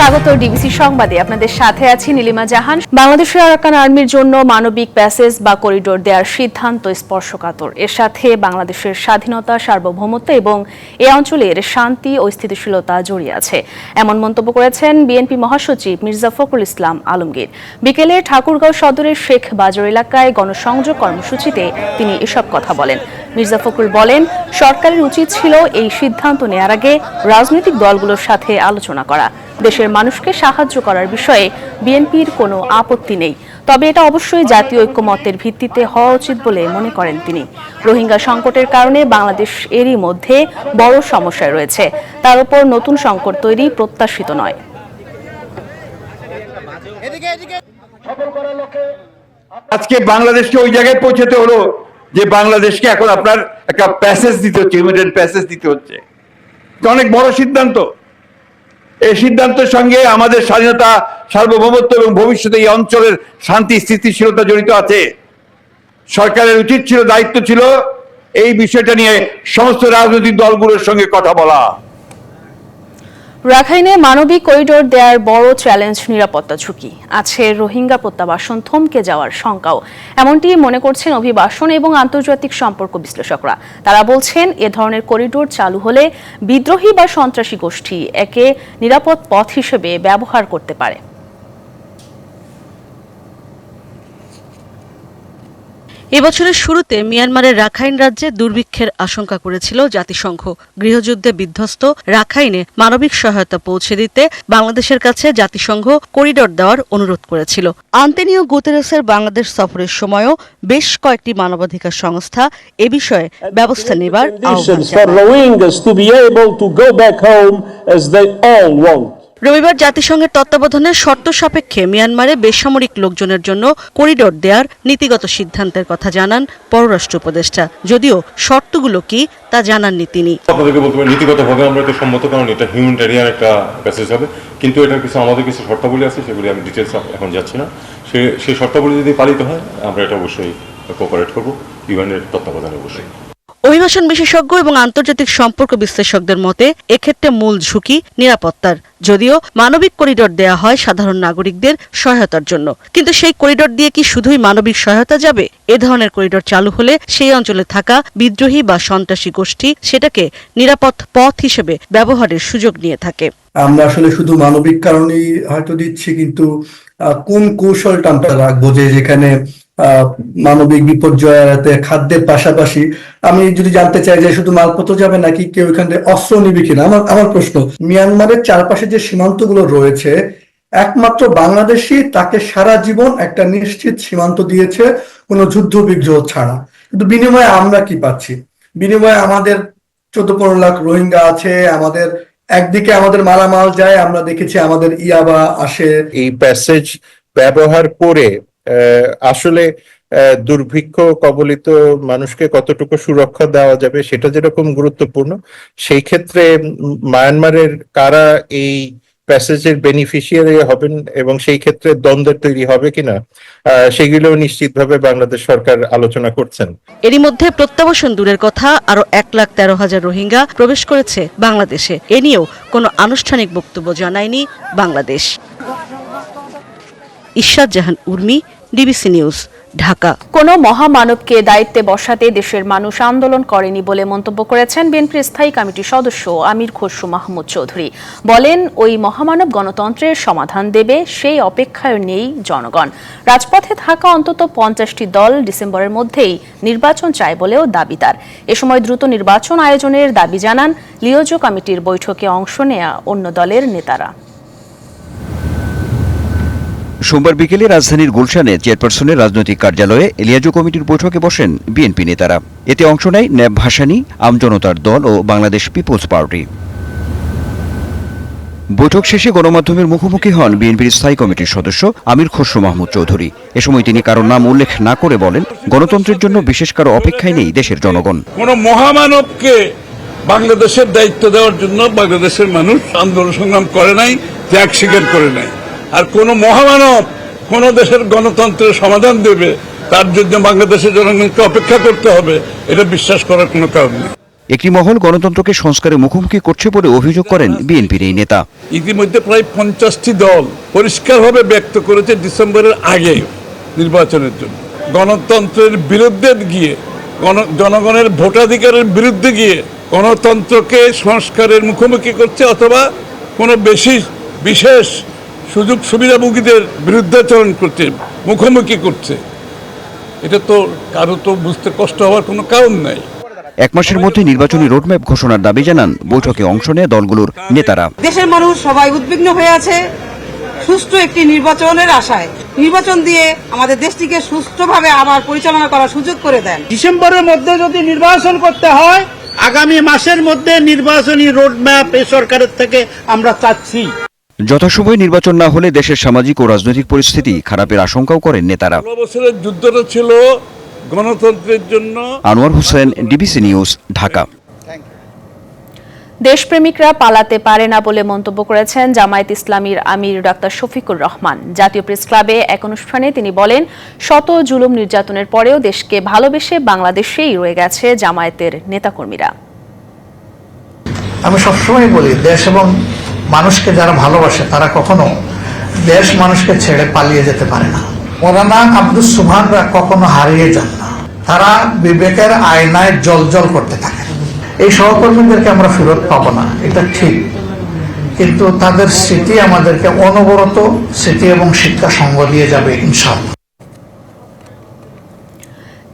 স্বাগত ডিবিসি সংবাদে। আপনাদের সাথে আছি নীলিমা জাহান। বাংলাদেশের আরাকান আর্মির জন্য মানবিক প্যাসেজ বা করিডোর দেওয়ার সিদ্ধান্ত স্পর্শকাতর। এর সাথে বাংলাদেশের স্বাধীনতা, সার্বভৌমত্ব এবং এ অঞ্চলের শান্তি ও স্থিতিশীলতা জড়িয়ে আছে। এমন মন্তব্য করেছেন বিএনপি মহাসচিব মির্জা ফখরুল ইসলাম আলমগীর। বিকেলে ঠাকুরগাঁও সদরের শেখ বাজার এলাকায় গণসংযোগ কর্মসূচিতে তিনি এসব কথা বলেন। মির্জা ফখরুল বলেন, সরকারের উচিত ছিল এই সিদ্ধান্ত নেয়ার আগে রাজনৈতিক দলগুলোর সাথে আলোচনা করা। দেশের মানুষকে সাহায্য করার বিষয়ে বিএনপির কোনো আপত্তি নেই। তবে এটা অবশ্যই জাতীয় ঐক্যমত্যের ভিত্তিতে হওয়া উচিত বলে মনে করেন তিনি। রোহিঙ্গা সংকটের কারণে বাংলাদেশ এরই মধ্যে বড় সমস্যায় রয়েছে। তার উপর নতুন সংকট তৈরি প্রত্যাশিত নয়। আজকে বাংলাদেশকে ওই জায়গায় পৌঁছাতে হলো যে বাংলাদেশকে এখন আপনার একটা প্যাসেজ দিতে হচ্ছে প্যাসেজ দিতে হচ্ছে। অনেক বড় সিদ্ধান্ত। এই সিদ্ধান্তের সঙ্গে আমাদের স্বাধীনতা, সার্বভৌমত্ব এবং ভবিষ্যতে এই অঞ্চলের শান্তি, স্থিতিশীলতা জড়িত আছে। সরকারের উচিত ছিল, দায়িত্ব ছিল এই বিষয়টা নিয়ে সমস্ত রাজনৈতিক দলগুলোর সঙ্গে কথা বলা। রাখাইনে মানবিক করিডোর দেয়ার বড় চ্যালেঞ্জ নিরাপত্তা ঝুঁকি। আছে রোহিঙ্গা প্রত্যাবাসন, থমকে যাওয়ার শঙ্কাও। এমনটি মনে করছেন অভিবাসন এবং আন্তর্জাতিক সম্পর্ক বিশ্লেষকরা। তারা বলছেন, এ ধরনের করিডোর চালু হলে বিদ্রোহী বা সন্ত্রাসী গোষ্ঠী একে নিরাপদ পথ হিসেবে ব্যবহার করতে পারে। এবছরের শুরুতে মিয়ানমারের রাখাইন রাজ্যে দুর্ভিক্ষের আশঙ্কা করেছিল জাতিসংঘ। গৃহযুদ্ধে বিধ্বস্ত রাখাইনে মানবিক সহায়তা পৌঁছে দিতে বাংলাদেশের কাছে জাতিসংঘ করিডোর দেওয়ার অনুরোধ করেছিল। আন্তেনিও গুতেরেসের বাংলাদেশ সফরের সময়ও বেশ কয়েকটি মানবাধিকার সংস্থা এ বিষয়ে ব্যবস্থা নেবার আহ্বান রবিবার জাতিসংঘের তত্ত্বাবধানে শর্ত সাপেক্ষে মিয়ানমারে বেসামরিক লোকজনের জন্য করিডোর দেওয়ার নীতিগত সিদ্ধান্তের কথা জানান পররাষ্ট্র উপদেষ্টা। যদিও শর্তগুলো কি, তা জানাননি তিনি। আপনাদেরকে বলতে নীতিগতভাবে আমরা এটা সম্মত, কারণ এটা হিউম্যানিটেরিয়ান একটা প্যাসেজ হবে। কিন্তু এটার কিছু আমাদের কিছু শর্তাবলী আছে, সেগুলি আমি ডিটেলস এখন যাচ্ছি না। সে সেই শর্তাবলী যদি পালিত হয়, আমরা এটা অবশ্যই কোঅপারেট করব ইউএনের তত্ত্বাবধানে অবশ্যই। অভিবাসন বিশেষজ্ঞ এবং আন্তর্জাতিক সম্পর্ক বিশ্লেষকদের মতে, এক্ষেত্রে মূল ঝুঁকি নিরাপত্তার। যদিও মানবিক করিডোর দেয়া হয় সাধারণ নাগরিকদের সহায়তার জন্য। কিন্তু সেই করিডোর দিয়ে কি শুধুই মানবিক সহায়তা যাবে? এ ধরনের করিডোর চালু হলে সেই অঞ্চলে থাকা বিদ্রোহী বা সন্ত্রাসী গোষ্ঠী সেটাকে নিরাপদ পথ হিসেবে ব্যবহারের সুযোগ নিয়ে থাকে। আমরা আসলে শুধু মানবিক কারণেই হয়তো দিচ্ছি, কিন্তু কোন কৌশলটা আমরা রাখব যে যেখানে মানবিক বিপর্যয় এড়াতে খাদ্যের পাশাপাশি, আমি যদি জানতে চাই যে শুধু মালপত্র যাবে নাকি কেউ এখান থেকে অস্ত্র নিবে কিনা? আমার আমার প্রশ্ন, মিয়ানমারের চারপাশে যে সীমান্তগুলো রয়েছে, একমাত্র বাংলাদেশই তাকে সারা জীবন একটা নিশ্চিত সীমান্ত দিয়েছে কোনো যুদ্ধ বিগ্রহ ছাড়া। কিন্তু বিনিময়ে আমরা কি পাচ্ছি? বিনিময়ে আমাদের চোদ্দ পনেরো লাখ রোহিঙ্গা আছে, আমাদের একদিকে আমাদের মালামাল যায়, আমরা দেখেছি আমাদের ইয়াবা আসে। এই প্যাসেজ ব্যবহার করে আসলে দুর্ভিক্ষ কবলিত মানুষকে কতটুকু সুরক্ষা দেওয়া যাবে সেটা যেরকম গুরুত্বপূর্ণ, সেই ক্ষেত্রে মায়ানমারের কারা এই প্যাসেজের বেনিফিশিয়ারি হবেন এবং সেই ক্ষেত্রে দ্বন্দ্বের তৈরি হবে কিনা সেগুলো নিশ্চিতভাবে বাংলাদেশ সরকার আলোচনা করছেন। এরই মধ্যে প্রত্যাবাসন দূরের কথা আরও এক লাখ তেরো হাজার রোহিঙ্গা প্রবেশ করেছে বাংলাদেশে। এ নিয়েও কোনো আনুষ্ঠানিক বক্তব্য জানায়নি Bangladesh. Ishrat Jahan Urmi DBC news, Dhaka. কোনো মহামানবকে দায়িত্বে বসাতে দেশের মানুষ আন্দোলন করেনি বলে মন্তব্য করেছেন বিএনপির স্থায়ী কমিটির সদস্য আমির খসরু মাহমুদ চৌধুরী। বলেন, ওই মহামানব গণতন্ত্রের সমাধান দেবে সেই অপেক্ষায় নেই জনগণ। রাজপথে থাকা অন্তত পঞ্চাশটি দল ডিসেম্বরের মধ্যেই নির্বাচন চায় বলেও দাবি তার। এ সময় দ্রুত নির্বাচন আয়োজনের দাবি জানান, লিওজো কমিটির বৈঠকে অংশ নেয়া অন্য দলের নেতারা। সোমবার বিকেলে রাজধানীর গুলশানে চেয়ারপারসনের রাজনৈতিক কার্যালয়ে এলিয়াজো কমিটির বৈঠকে বসেন বিএনপি নেতারা। এতে অংশ নেয় ন্যাব ভাসানী আমজনতার দল ও বাংলাদেশ পিপলস পার্টি। বৈঠক শেষে গণমাধ্যমের মুখোমুখি হন বিএনপির স্থায়ী কমিটির সদস্য আমির খসরু মাহমুদ চৌধুরী। এ সময় তিনি কারও নাম উল্লেখ না করে বলেন, গণতন্ত্রের জন্য বিশেষ কারও অপেক্ষায় নেই দেশের জনগণ। কোন মহামানবকে বাংলাদেশের দায়িত্ব দেওয়ার জন্য বাংলাদেশের মানুষ আন্দোলন সংগ্রাম করে নাই, ত্যাগ স্বীকার করে নাই। আর কোন মহামানব কোন দেশের গণতন্ত্রের সমাধান দেবে তার জন্য বাংলাদেশের জনগণকে অপেক্ষা করতে হবে এটা বিশ্বাস করার কোনো কারণ নেই। একটি মহল গণতন্ত্রকে সংস্কারের মুখোমুখি করছে বলে অভিযোগ করেন বিএনপির এই নেতা। ইতিমধ্যে প্রায় পঞ্চাশটি দল পরিষ্কারভাবে ব্যক্ত করেছে ডিসেম্বরের আগে নির্বাচনের জন্য। গণতন্ত্রের বিরুদ্ধে গিয়ে গণ- জনগণের ভোটাধিকারের বিরুদ্ধে গিয়ে গণতন্ত্রকে সংস্কারের মুখোমুখি করছে অথবা কোনো বেশি বিশেষ সুযোগ সুবিধাভোগীদের বিরুদ্ধাচরণ করছে মুখোমুখি করছে। এটা তো কারও তো বুঝতে কষ্ট হওয়ার কোনো কারণ নাই। এক মাসের মধ্যে নির্বাচনী রোডম্যাপ ঘোষণার দাবি জানান বৈঠকে অংশ নেয় দলগুলোর নেতারা। দেশের মানুষ সবাই উদ্বিগ্ন হয়ে আছে সুষ্ঠু একটি নির্বাচনের আশায়। নির্বাচন দিয়ে আমাদের দেশটিকে সুষ্ঠুভাবে আবার পরিচালনা করার সুযোগ করে দেন। ডিসেম্বরের মধ্যে যদি নির্বাচন করতে হয় আগামী মাসের মধ্যে নির্বাচনী রোডম্যাপ এই সরকারের থেকে আমরা চাচ্ছি। যথাসময়ে নির্বাচন না হলে দেশের সামাজিক ও রাজনৈতিক পরিস্থিতি খারাপের আশঙ্কাও করেন নেতারা। বছরের যুদ্ধটা ছিল গণতন্ত্রের জন্য। Anwar Hossain DBC news Dhaka. দেশপ্রেমিকরা পালাতে পারে না বলে মন্তব্য করেছেন জামায়াত ইসলামীর আমির ডাক্তার শফিকুর রহমান। জাতীয় প্রেস ক্লাবে এক অনুষ্ঠানে তিনি বলেন শত জুলুম নির্যাতনের পরেও দেশকে ভালোবেসে বাংলাদেশেই রয়ে গেছে জামায়াতের নেতাকর্মীরা। আমি সবসময় বলি দেশ এবং মানুষকে যারা ভালোবাসে, তারা কখনো দেশ মানুষকে ছেড়ে পালিয়ে যেতে পারে না। মোরানা আব্দুল সুবহানরা কখনো হারিয়ে যান না। তারা বিবেকের আয়নায় জল জল করতে থাকে। এই সহকর্মীদেরকে আমরা ফেরত পাবো না, এটা ঠিক। কিন্তু তাদের স্মৃতি আমাদেরকে অনবরত স্মৃতি এবং শিক্ষা সঙ্গ দিয়ে যাবে, ইনশাআল্লাহ।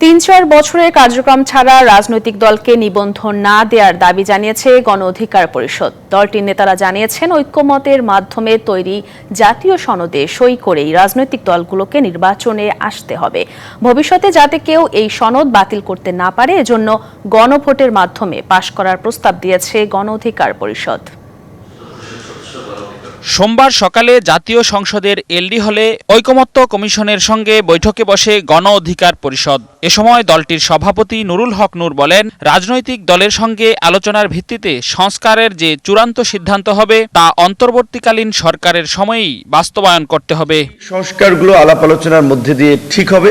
তিন চার বছরের কার্যক্রম ছাড়া রাজনৈতিক দলকে নিবন্ধন না দেওয়ার দাবি জানিয়েছে গণ অধিকার পরিষদ। দলটির নেতারা জানিয়েছেন, ঐক্যমতের মাধ্যমে তৈরি জাতীয় সনদে সই করেই রাজনৈতিক দলগুলোকে নির্বাচনে আসতে হবে। ভবিষ্যতে যাতে কেউ এই সনদ বাতিল করতে না পারে, এজন্য গণভোটের মাধ্যমে পাশ করার প্রস্তাব দিয়েছে গণ অধিকার পরিষদ। সোমবার সকালে জাতীয় সংসদের এলডি হলে ঐকমত্য কমিশনের সঙ্গে বৈঠকে বসে গণ অধিকার পরিষদ। এ সময় দলটির সভাপতি নুরুল হক নূর বলেন, রাজনৈতিক দলের সঙ্গে আলোচনার ভিত্তিতে সংস্কারের যে চূড়ান্ত সিদ্ধান্ত হবে, তা অন্তর্বর্তীকালীন সরকারের সময়েই বাস্তবায়ন করতে হবে। সংস্কারগুলো আলাপ আলোচনার মধ্যে দিয়ে ঠিক হবে।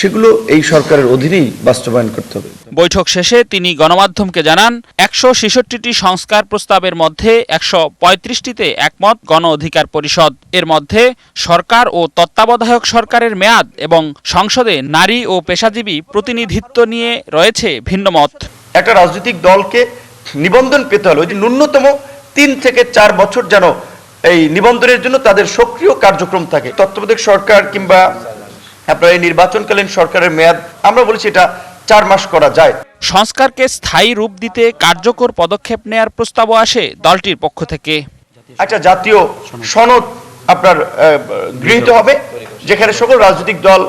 সেগুলো এই সরকারের অধীনেই বাস্তবায়ন করতে হবে। বৈঠক শেষে তিনি গণমাধ্যমকে জানান একশো ছেষট্টিটি সংস্কার প্রস্তাবের মধ্যে একশো পঁয়ত্রিশটিতে একমত গণ অধিকার পরিষদ। এর মধ্যে সরকার ও তত্ত্বাবধায়ক সরকারের মেয়াদ এবং সংসদে নারী ও পেশাজীবী প্রতিনিধিত্ব নিয়ে রয়েছে ভিন্নমত। একটা রাজনৈতিক দলকে নিবন্ধন পেতে হলে যে ন্যূনতম তিন থেকে চার বছর যেন এই নিবন্ধনের জন্য তাদের সক্রিয় কার্যক্রম থাকে। তত্ত্বাবধায়ক সরকার কিংবা আপনার এই নির্বাচনকালীন সরকারের মেয়াদ আমরা বলেছি এটা চার মাস করা যায়। সংস্কারকে স্থায়ী রূপ দিতে কার্যকর পদক্ষেপ নেয়ার প্রস্তাবও আসে দলটির পক্ষ থেকে। একটা জাতীয় সনদ আপনার গৃহীত হবে যেখানে সকল রাজনৈতিক দল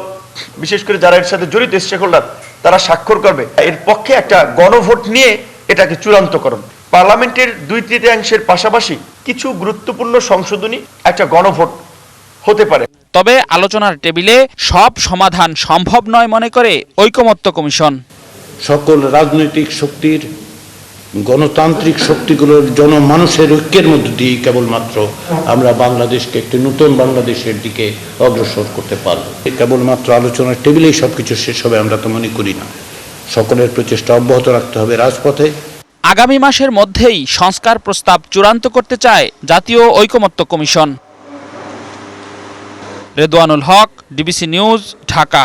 বিশেষ করে যারা এর সাথে জড়িত স্টেক হোল্ডার তারা স্বাক্ষর করবে। এর পক্ষে একটা গণভোট নিয়ে এটাকে চূড়ান্ত করুন পার্লামেন্টের দুই তৃতীয়াংশের পাশাপাশি কিছু গুরুত্বপূর্ণ সংশোধনী একটা গণভোট হতে পারে। তবে আলোচনার টেবিলে সব সমাধান সম্ভব নয় মনে করে ঐকমত্য কমিশন। সকল রাজনৈতিক শক্তির গণতান্ত্রিক শক্তিগুলোর জনমানুষের ঐক্যের মধ্য দিয়ে কেবলমাত্র আমরা বাংলাদেশকে একটি নতুন বাংলাদেশের দিকে অগ্রসর করতে পারব। কেবলমাত্র আলোচনার টেবিলেই সবকিছু শেষ হবে আমরা তো মনে করি না। সকলের প্রচেষ্টা অব্যাহত রাখতে হবে রাজপথে। আগামী মাসের মধ্যেই সংস্কার প্রস্তাব চূড়ান্ত করতে চায় জাতীয় ঐকমত্য commission. Redwanul Haque, DBC news, Dhaka.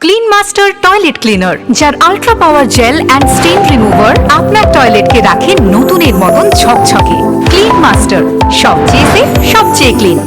Clean master toilet cleaner, যার ultra power gel and stain remover আপনার টয়লেটকে রাখে নতুনের মতন ঝকঝকে। ক্লিন মাস্টার, সবচেয়ে সবচেয়ে ক্লিন।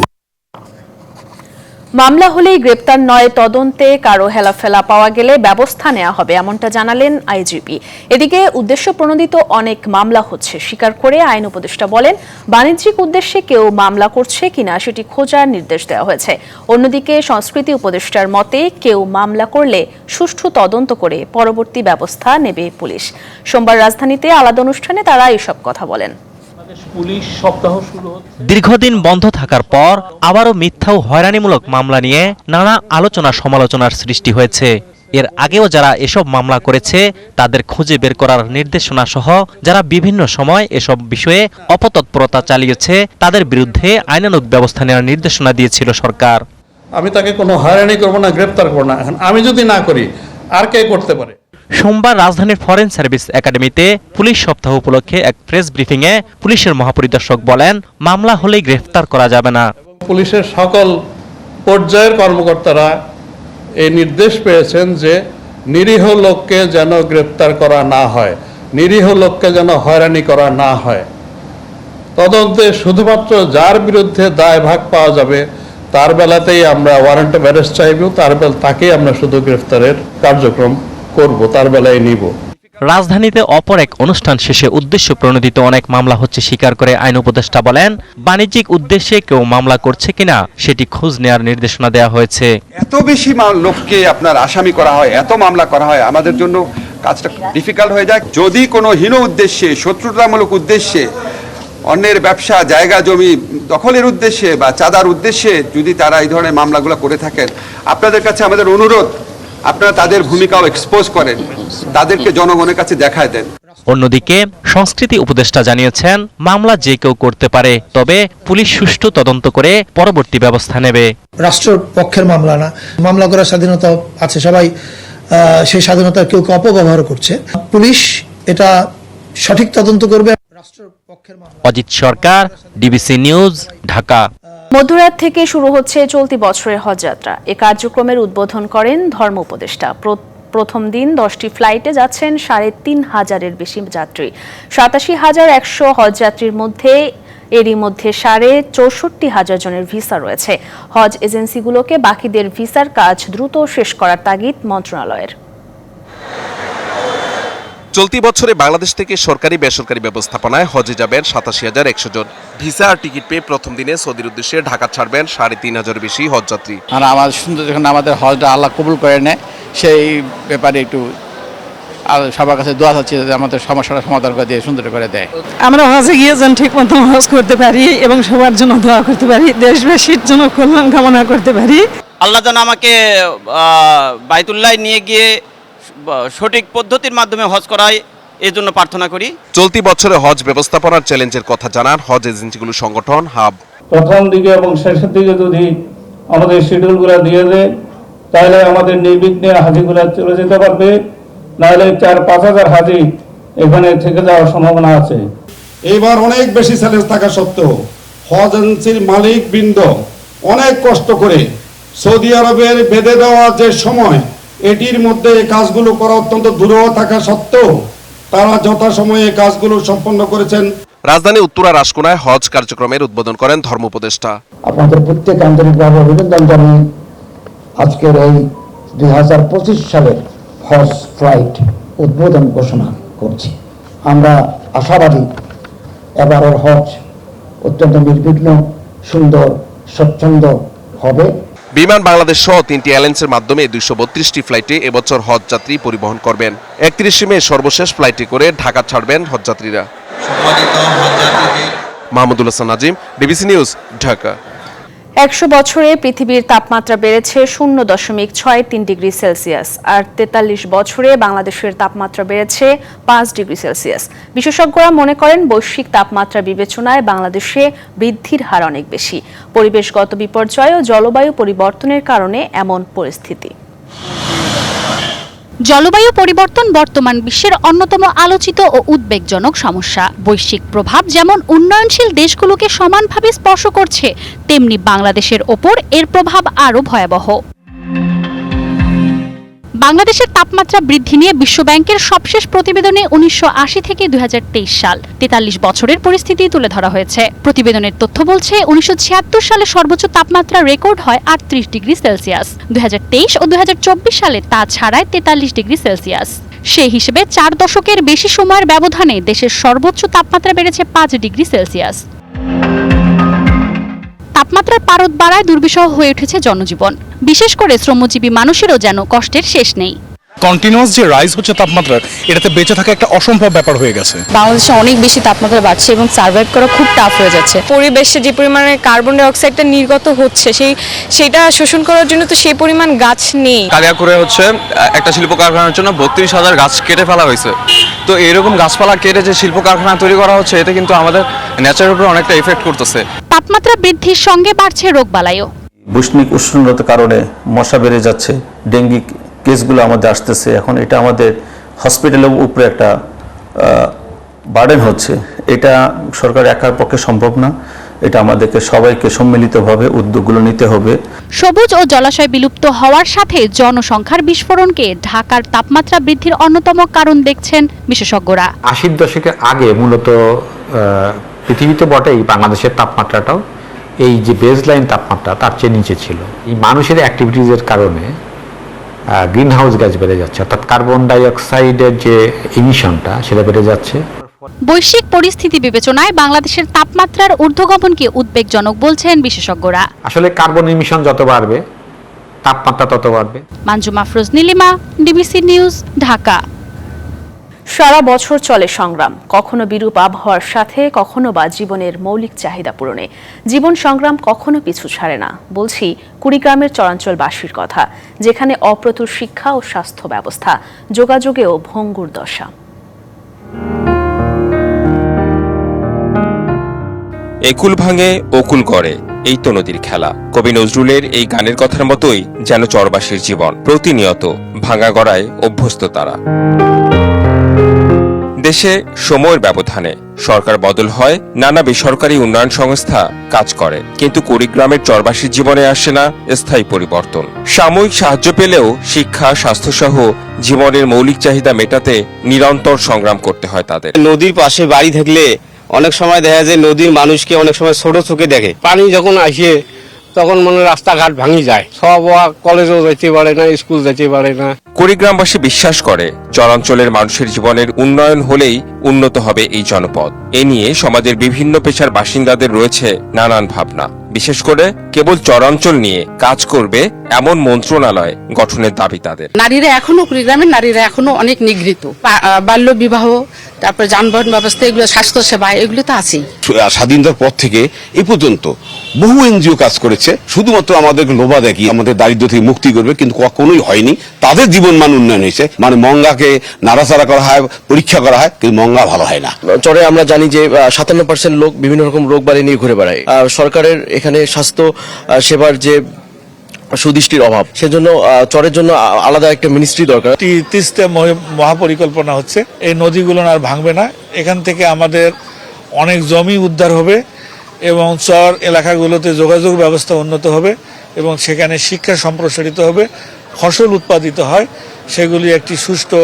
মামলা হলেই গ্রেপ্তার নয় তদন্তে কারও হেলাফেলা পাওয়া গেলে ব্যবস্থা নেওয়া হবে, এমনটা জানালেন আইজিপি। এদিকে উদ্দেশ্য প্রণোদিত অনেক মামলা হচ্ছে, স্বীকার করে আইন উপদেষ্টা বলেন, বাণিজ্যিক উদ্দেশ্যে কেউ মামলা করছে কিনা সেটি খোঁজার নির্দেশ দেওয়া হয়েছে। অন্যদিকে সংস্কৃতি উপদেষ্টার মতে, কেউ মামলা করলে সুষ্ঠু তদন্ত করে পরবর্তী ব্যবস্থা নেবে পুলিশ। সোমবার রাজধানীতে আলাদা অনুষ্ঠানে তারা এসব কথা বলেন। দীর্ঘদিন বন্ধ থাকার পর আবারও মিথ্যা ও হয়রানিমূলক মামলা নিয়ে নানা আলোচনা সমালোচনার সৃষ্টি হয়েছে। এর আগেও যারা এসব মামলা করেছে তাদের খুঁজে বের করার নির্দেশনা সহ যারা বিভিন্ন সময় এসব বিষয়ে অপতৎপরতা চালিয়েছে তাদের বিরুদ্ধে আইনানুগ ব্যবস্থা নেওয়ার নির্দেশনা দিয়েছিল সরকার। আমি তাকে কোনো হয়রানি করব না গ্রেপ্তার করব না। এখন আমি যদি না করি আর কে করতে পারে? সোমবার রাজধানীর ফরেন সার্ভিস একাডেমিতে পুলিশ সপ্তাহ উপলক্ষে এক প্রেস ব্রিফিংয়ে পুলিশের মহাপরিদর্শক বলেন, মামলা হলেই গ্রেফতার করা যাবে না। পুলিশের সকল পর্যায়ের কর্মকর্তারা এই নির্দেশ পেয়েছেন যে নিরীহ লোককে যেন গ্রেপ্তার করা না হয়, নিরীহ লোককে যেন হয়রানি করা না হয়। তদন্তে শুধুমাত্র যার বিরুদ্ধে দায় ভাগ পাওয়া যাবে, তার বেলাতেই আমরা ওয়ারেন্ট অ্যারেস্ট চাইব, তার বেলা তাকেই আমরা শুধু গ্রেফতারের কার্যক্রম করব তার বেলায় নিব। রাজধানীতে অপর এক অনুষ্ঠান শেষে উদ্দেশ্য প্রণোদিত অনেক মামলা হচ্ছে স্বীকার করে আইন উপদেষ্টা বলেন বাণিজ্যিক উদ্দেশ্যে কেউ মামলা করছে কিনা সেটি খোঁজ নেওয়ার নির্দেশনা দেওয়া হয়েছে। এত বেশি লোককে আপনার আসামি করা হয় এত মামলা করা হয় আমাদের জন্য কাজটা ডিফিকাল্ট হয়ে যায়। যদি কোনো হীন উদ্দেশ্যে শত্রুতামূলক উদ্দেশ্যে অন্যের ব্যবসা জায়গা জমি দখলের উদ্দেশ্যে বা চাঁদার উদ্দেশ্যে যদি তারা এই ধরনের মামলাগুলো করে থাকেন আপনাদের কাছে আমাদের অনুরোধ আপনারা তাদের ভূমিকাও এক্সপোজ করেন তাদেরকে জনগণের কাছে দেখায় দেন। অন্যদিকে সংস্কৃতি উপদেষ্টা জানিয়েছেন মামলা যে কেউ করতে পারে তবে পুলিশ সুষ্ঠু তদন্ত করে পরবর্তী ব্যবস্থা নেবে। রাষ্ট্র পক্ষের মামলা না মামলা করার স্বাধীনতা আছে সবাই আহ, সেই স্বাধীনতা কেউ কেউ অপব্যবহার করছে। পুলিশ এটা সঠিক তদন্ত করবে। রাষ্ট্র পক্ষের মামলা অজিত সরকার ডিবিসি নিউজ ঢাকা। মধ্যরাত থেকে শুরু হচ্ছে চলতি বছরের হজযাত্রা। এ কার্যক্রমের উদ্বোধন করেন ধর্ম উপদেষ্টা। প্র- প্রথম দিন দশটি ফ্লাইটে যাচ্ছেন সাড়ে তিন হাজারের বেশি যাত্রী। সাতাশি হাজার একশো হজযাত্রীর মধ্যে, এরই মধ্যে সাড়ে চৌষট্টি হাজার জনের ভিসা রয়েছে। হজ এজেন্সিগুলোকে বাকিদের ভিসার কাজ দ্রুত শেষ করার তাগিদ মন্ত্রণালয়ের। চলতি বছরে বাংলাদেশ থেকে সরকারি বেসরকারি ব্যবস্থাপনায় হজে যাবেন সাতাশি হাজার একশো জন। ভিসা আর টিকিট পেয়ে প্রথম দিনে সৌদির উদ্দেশ্যে ঢাকা ছাড়বেন সাড়ে তিন হাজার বেশি হজযাত্রী। আর আমাদের সুন্দর যখন আমাদের হজটা আল্লাহ কবুল করে নেয় সেই ব্যাপারে একটু আর সবার কাছে দোয়া চাচ্ছি যে আমাদের সমস্যাটা সমাধান করে দিয়ে সুন্দর করে দেয়। আমরা হজে গিয়ে যেন ঠিক মতো হজ করতে পারি এবং সবার জন্য দোয়া করতে পারি দেশবাসীর জন্য কল্যাণ কামনা করতে পারি। আল্লাহ যেন আমাকে বাইতুল্লাহ নিয়ে গিয়ে সঠিক পদ্ধতির মাধ্যমে হজ করায় এই জন্য প্রার্থনা করি। চলতি বছরে হজ ব্যবস্থাপনার চ্যালেঞ্জের কথা জানান হজ এজেন্সিগুলো সংগঠন হাব। প্রথম দিকে এবং শেষের দিকে যদি আমাদের শিডিউলগুলো দিয়ে দেয় তাহলে আমাদের নির্বিঘ্নে হাজিগুলা চলে যেতে পারবে। নাহলে চার পাঁচ হাজার হাজি এখানে থেকে যাওয়ার সম্ভাবনা আছে। এইবার অনেক বেশি চ্যালেঞ্জ থাকা সত্ত্বেও হজ এজেন্সির মালিক বৃন্দ অনেক কষ্ট করে সৌদি আরবের বেঁধে দেওয়া যে সময় এটির মধ্যে এই কাজগুলো করা অত্যন্ত দূরহ থাকা সত্ত্বেও তারা যথাসময়ে এই কাজগুলো সম্পন্ন করেছেন। রাজধানী উত্তরা রাজকোনায় হজ কার্যক্রমের উদ্বোধন করেন ধর্ম উপদেষ্টা। আপনাদের প্রত্যেক আন্তরিকভাবে অভিনন্দন জানিয়ে আজকের এই দুই হাজার পঁচিশ সালের হজ ফ্লাইট উদ্বোধন ঘোষণা করছি। আমরা আশাবাদী এবারের হজ অত্যন্ত নির্বিঘ্ন সুন্দর স্বচ্ছন্দ হবে। বিমান বাংলাদেশ সহ তিনটি অ্যালায়েন্সের মাধ্যমে দুইশো বত্রিশটি ফ্লাইটে এবছর হজ যাত্রী পরিবহন করবেন। একত্রিশে মে সর্বশেষ ফ্লাইটে করে ঢাকা ছাড়বেন হজযাত্রীরা মাহমুদুল হাসান নাজিম ডিবিসি নিউজ ঢাকা। একশো বছরে পৃথিবীর তাপমাত্রা বেড়েছে শূন্য দশমিক ছয় তিন ডিগ্রি সেলসিয়াস, আর তেতাল্লিশ বছরে বাংলাদেশের তাপমাত্রা বেড়েছে পাঁচ ডিগ্রি সেলসিয়াস। বিশেষজ্ঞরা মনে করেন বৈশ্বিক তাপমাত্রা বিবেচনায় বাংলাদেশে বৃদ্ধির হার অনেক বেশি। পরিবেশগত বিপর্যয় ও জলবায়ু পরিবর্তনের কারণে এমন পরিস্থিতি। জলবায়ু পরিবর্তন বর্তমান বিশ্বের অন্যতম আলোচিত ও উদ্বেগজনক সমস্যা। বৈশ্বিক প্রভাব যেমন উন্নয়নশীল দেশগুলোকে সমানভাবে স্পর্শ করছে, তেমনি বাংলাদেশের ওপর এর প্রভাব আরও ভয়াবহ। বাংলাদেশের তাপমাত্রা বৃদ্ধি নিয়ে বিশ্বব্যাংকের সবশেষ প্রতিবেদনে উনিশশো আশি থেকে দুই হাজার তেইশ সাল তেতাল্লিশ বছরের পরিস্থিতি তুলে ধরা হয়েছে। প্রতিবেদনের তথ্য বলছে, উনিশশো ছিয়াত্তর সালে সর্বোচ্চ তাপমাত্রা রেকর্ড হয় আটত্রিশ ডিগ্রি সেলসিয়াস। দুই হাজার তেইশ ও দুই হাজার চব্বিশ সালে তা ছাড়ায় তেতাল্লিশ ডিগ্রি সেলসিয়াস। সেই হিসেবে চার দশকের বেশি সময়ের ব্যবধানে দেশের সর্বোচ্চ তাপমাত্রা বেড়েছে পাঁচ ডিগ্রি সেলসিয়াস। তাপমাত্রার পারদ বাড়ায় দুর্বিষহ হয়ে উঠেছে জনজীবন। বিশেষ করে শ্রমজীবী মানুষেরও যেন কষ্টের শেষ নেই। কন্টিনিউয়াস যে রাইজ হচ্ছে তাপমাত্রার এটাতে বেঁচে থাকা একটা অসম্ভব ব্যাপার হয়ে গেছে। বাংলাদেশে অনেক বেশি তাপমাত্রা বাড়ছে এবং সার্ভাইভ করা খুব টাফ হয়ে যাচ্ছে। পরিবেশে যে পরিমাণে কার্বন ডাই অক্সাইডটা নির্গত হচ্ছে সেই সেটা শোষণ করার জন্য তো সেই পরিমাণ গাছ নেই। কালিয়া করে হচ্ছে একটা শিল্প কারখানার জন্য বত্রিশ হাজার গাছ কেটে ফেলা হয়েছে। তো এরকম গাছপালা কেটে যে শিল্প কারখানা তৈরি করা হচ্ছে এতে কিন্তু আমাদের নেচারের উপর অনেকটা এফেক্ট করতেছে। তাপমাত্রা বৃদ্ধির সঙ্গে বাড়ছে রোগবালাইও। বৈষ্ণিক উষ্ণতার কারণে মশা বেড়ে যাচ্ছে ডেঙ্গি কেসগুলো আমাদের আসতেছে। এখন এটা আমাদের হসপিটালের উপরে একটা বার্ডেন হচ্ছে। এটা সরকার একার পক্ষে সম্ভব না। এটা আমাদেরকে সবাইকে সম্মিলিতভাবে উদ্যোগগুলো নিতে হবে। সবুজ ও জলাশয় বিলুপ্ত হওয়ার সাথে জনসংখ্যার বিস্ফোরণকে ঢাকার তাপমাত্রা বৃদ্ধির অন্যতম কারণ দেখছেন বিশেষজ্ঞরা। আশির দশকের আগে মূলত পৃথিবীতে বটেই বাংলাদেশের তাপমাত্রাটাও। এই যে বেসলাইন তাপমাত্রা তার চেয়ে নিচে ছিল। এই মানুষের অ্যাক্টিভিটিজের কারণে গ্রিন হাউস গ্যাস বেড়ে যাচ্ছে। অর্থাৎ কার্বন ডাই অক্সাইডের যে ইমিশনটা সেটা বেড়ে যাচ্ছে। বৈশ্বিক পরিস্থিতি বিবেচনায় বাংলাদেশের তাপমাত্রার ঊর্ধ্বগমনকে উদ্বেগজনক বলছেন বিশেষজ্ঞরা। আসলে কার্বন ইমিশন যত বাড়বে তাপমাত্রা তত বাড়বে। Manjuma Afroz Nilima DBC news Dhaka. সারা বছর চলে সংগ্রাম। কখনো বিরূপ আবহাওয়ার সাথে, কখনো বা জীবনের মৌলিক চাহিদা পূরণে। জীবন সংগ্রাম কখনো পিছু ছাড়ে না। বলছি, কুড়িগ্রামের চরাঞ্চলবাসীর কথা, যেখানে অপ্রতুল শিক্ষা ও স্বাস্থ্য ব্যবস্থা, যোগাযোগেও ভঙ্গুর দশা। একুল ভাঙে অকুল গড়ে, এই তো নদীর খেলা। কবি নজরুলের এই গানের কথার মতোই যেন চরবাসীর জীবন। প্রতিনিয়ত ভাঙা গড়ায় অভ্যস্ত তারা। দেশে সময়ের ব্যবধানে সরকার বদল হয়, নানা বেসরকারি উন্নয়ন সংস্থা কাজ করে। কিন্তু কুড়িগ্রামের চরবাসীর জীবনে আসে না স্থায়ী পরিবর্তন। সাময়িক সাহায্য পেলেও শিক্ষা, স্বাস্থ্যসহ জীবনের মৌলিক চাহিদা মেটাতে নিরন্তর সংগ্রাম করতে হয় তাদের। নদীর পাশে বাড়ি থাকলে অনেক সময় দেখা যায় নদীর মানুষকে অনেক সময় ছোট চোখে দেখে। পানি যখন আসে তখন মনে রাস্তাঘাট ভাঙি যায়। সব কলেজও যেতে পারে না, স্কুল যেতে পারে না। কুড়িগ্রামবাসী বিশ্বাস করে, চরাঞ্চলের মানুষের জীবনের উন্নয়ন হলেই উন্নত হবে এই জনপদ। এ নিয়ে সমাজের বিভিন্ন পেশার বাসিন্দাদের রয়েছে নানান ভাবনা। বিশেষ করে কেবল চরাঞ্চল নিয়ে কাজ করবে এমন মন্ত্রণালয় গঠনের দাবি তাদের। নারীরা এখনও কুড়িগ্রামের নারীরা এখনও অনেক নিগৃহীত। বাল্য বিবাহ তারপর যানবাহন ব্যবস্থা এগুলো স্বাস্থ্য সেবা এগুলো তো আছেই। স্বাধীনতার পর থেকে এ পর্যন্ত বহু এনজিও কাজ করেছে। শুধুমাত্র আমাদের লোভা দেখি আমাদের দারিদ্র থেকে মুক্তি করবে কিন্তু কখনোই হয়নি। তাদের জীবন মান উন্নয়ন হয়েছে। মানে মঙ্গাকে নাড়াচাড়া করা হয় পরীক্ষা করা হয় কিন্তু মঙ্গা ভালো হয় না। চরে আমরা জানি যে সাতান্ন পার্সেন্ট লোক বিভিন্ন রকম রোগ বাড়ি নিয়ে ঘুরে বেড়ায়। সরকারের এখানে স্বাস্থ্য সেবার যে সুদৃষ্টির অভাব। সেজন্য চরের জন্য আলাদা একটা মিনিস্ট্রি দরকার। তিস্তা মহাপরিকল্পনা হচ্ছে এই নদীগুলো আর ভাঙবে না। এখান থেকে আমাদের অনেক জমি উদ্ধার হবে এবং চর এলাকাগুলোতে যোগাযোগ ব্যবস্থা উন্নত হবে এবং সেখানে শিক্ষা সম্প্রসারিত হবে ফসল উৎপাদিত হয় সেগুলি একটি সুষ্ঠু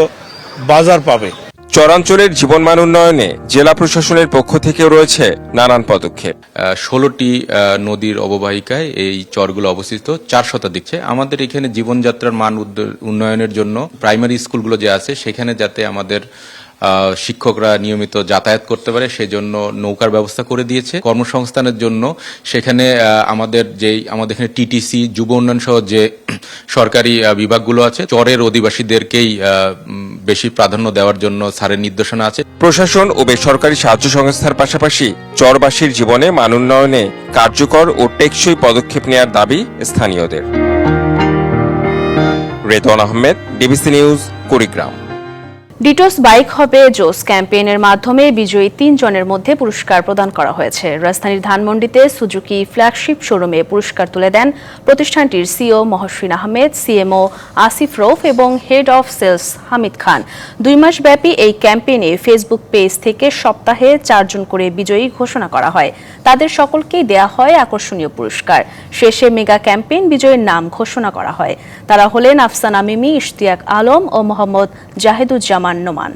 বাজার পাবে। চরাঞ্চলের জীবনমান উন্নয়নে জেলা প্রশাসনের পক্ষ থেকে রয়েছে নানান পদক্ষেপ ষোলোটি নদীর অববাহিকায় এই চরগুলো অবস্থিত, চার শতাধিক। আমাদের এখানে জীবনযাত্রার মান উন্নয়নের জন্য প্রাইমারি স্কুলগুলো যে আছে, সেখানে যাতে আমাদের শিক্ষকরা নিয়মিত যাতায়াত করতে পারে, সেজন্য নৌকার ব্যবস্থা করে দিয়েছে। কর্মসংস্থানের জন্য সেখানে আমাদের যেই, আমাদের এখানে টিটিসি, যুব উন্নয়ন সহ যে সরকারি বিভাগগুলো আছে, চরের অধিবাসীদেরকেই বেশি প্রাধান্য দেওয়ার জন্য স্যারের নির্দেশনা আছে। প্রশাসন ও বেসরকারি সাহায্য সংস্থার পাশাপাশি চরবাসীর জীবনে মান উন্নয়নে কার্যকর ও টেকসই পদক্ষেপ নেওয়ার দাবি স্থানীয়দের। Redwan Ahmed, DBC news, Kurigram. ডিটোস bike হবে জোস ক্যাম্পেইনের মাধ্যমে বিজয়ী তিনজনের মধ্যে পুরস্কার প্রদান করা হয়েছে। রাজধানীর ধানমন্ডিতে সুজুকি ফ্ল্যাগশিপ শোরুমে পুরস্কার তুলে দেন প্রতিষ্ঠানটির সিও মহসিন আহমেদ, সিএমও আসিফ রৌফ এবং head of sales Hamid Khan. দুই মাস ব্যাপী এই ক্যাম্পেইনে ফেসবুক পেজ থেকে সপ্তাহে চারজন করে বিজয়ী ঘোষণা করা হয়। তাদের সকলকেই দেয়া হয় আকর্ষণীয় পুরস্কার। শেষে মেগা ক্যাম্পেইন বিজয়ীর নাম ঘোষণা করা হয়। তারা হলেন আফসানা মিমি ইশতিয়াক আলম ও মোহাম্মদ জাহেদুজ্জামান। নোমান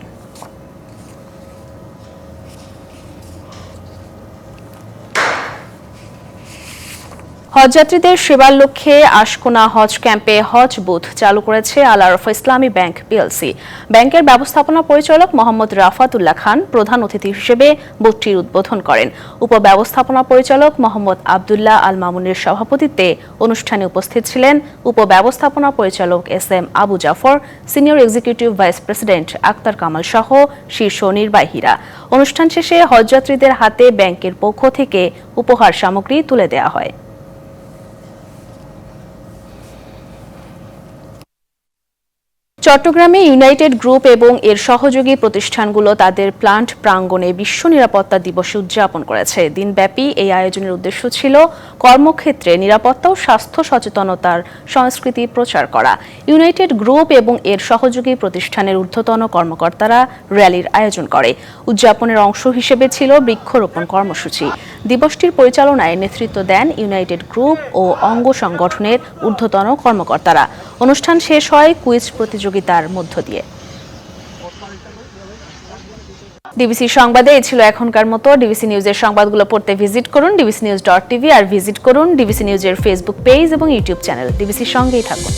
হজযাত্রীদের সেবার লক্ষ্যে আশকোনা হজ ক্যাম্পে হজ বুথ চালু করেছে আল আরফা ইসলামী ব্যাংক, পিএলসি। ব্যাংকের ব্যবস্থাপনা পরিচালক মোহাম্মদ রাফাতুল্লাহ খান প্রধান অতিথি হিসেবে বুথটির উদ্বোধন করেন। উপব্যবস্থাপনা পরিচালক মোহাম্মদ আবদুল্লাহ আল মামুনের সভাপতিত্বে অনুষ্ঠানে উপস্থিত ছিলেন উপব্যবস্থাপনা পরিচালক S M Abu Jafar, senior executive vice president Akhtar Kamal সহ শীর্ষ নির্বাহীরা। অনুষ্ঠান শেষে হজযাত্রীদের হাতে ব্যাংকের পক্ষ থেকে উপহার সামগ্রী তুলে দেওয়া হয়। চট্টগ্রামে ইউনাইটেড গ্রুপ এবং এর সহযোগী প্রতিষ্ঠানগুলো তাদের প্লান্ট প্রাঙ্গণে বিশ্ব নিরাপত্তা দিবস উদযাপন করেছে। দিনব্যাপী এই আয়োজনের উদ্দেশ্য ছিল কর্মক্ষেত্রে নিরাপত্তা ও স্বাস্থ্য সচেতনতার সংস্কৃতি প্রচার করা। ইউনাইটেড গ্রুপ এবং এর সহযোগী প্রতিষ্ঠানের ঊর্ধ্বতন কর্মকর্তারা র্যালির আয়োজন করে। উদযাপনের অংশ হিসেবে ছিল বৃক্ষরোপণ কর্মসূচি। দিবসটির পরিচালনায় নেতৃত্ব দেন ইউনাইটেড গ্রুপ ও অঙ্গ সংগঠনের ঊর্ধ্বতন কর্মকর্তারা। অনুষ্ঠান শেষ হয় কুইজ প্রতিযোগিতার মধ্য দিয়ে। ডিবিসি সংবাদে এই ছিল এখনকার মতো। ডিবিসি নিউজের সংবাদগুলো পড়তে ভিজিট করুন ডিবিসি নিউজ ডট টিভি আর ভিজিট করুন ডিবিসি নিউজের ফেসবুক পেজ এবং ইউটিউব চ্যানেল। ডিবিসির সঙ্গেই থাকুন।